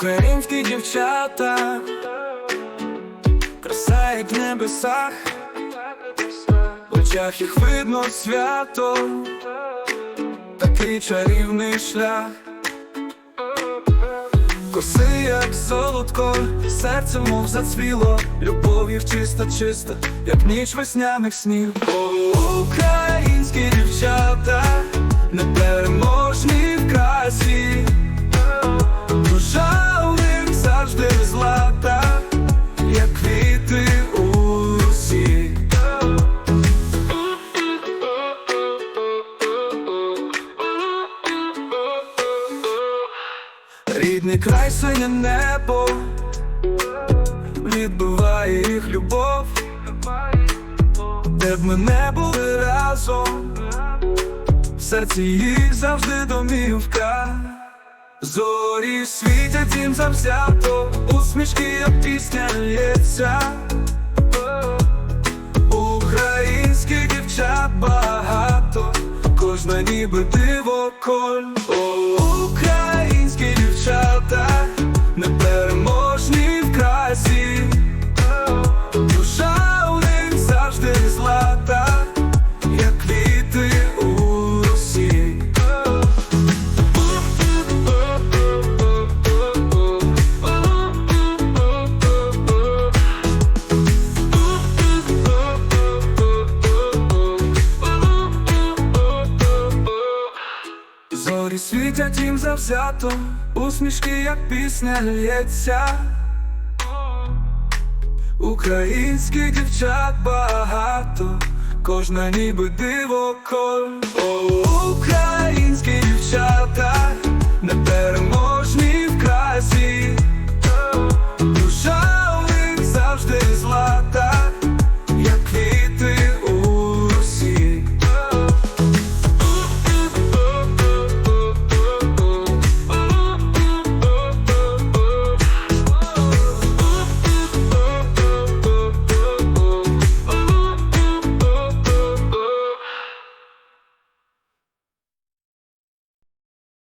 Українські дівчата, краса як в небесах, в очах їх видно свято, такий чарівний шлях, коси, як солодко, серце мов зацвіло, любов їх чиста, чиста, як ніч весняних снів. О, Українські дівчата, не непереможні Рідний край синє небо, відбиває їх любов, де б ми не були разом, в серці їх завжди домівка. Зорі світять їм завзято, усмішки, як пісня лється. Українських дівчат багато, кожна ніби диво коль. the place. Світять їм завзято, усмішки, як пісня лється. Українських дівчат багато, кожна ніби диво коль. О, Українські непереможні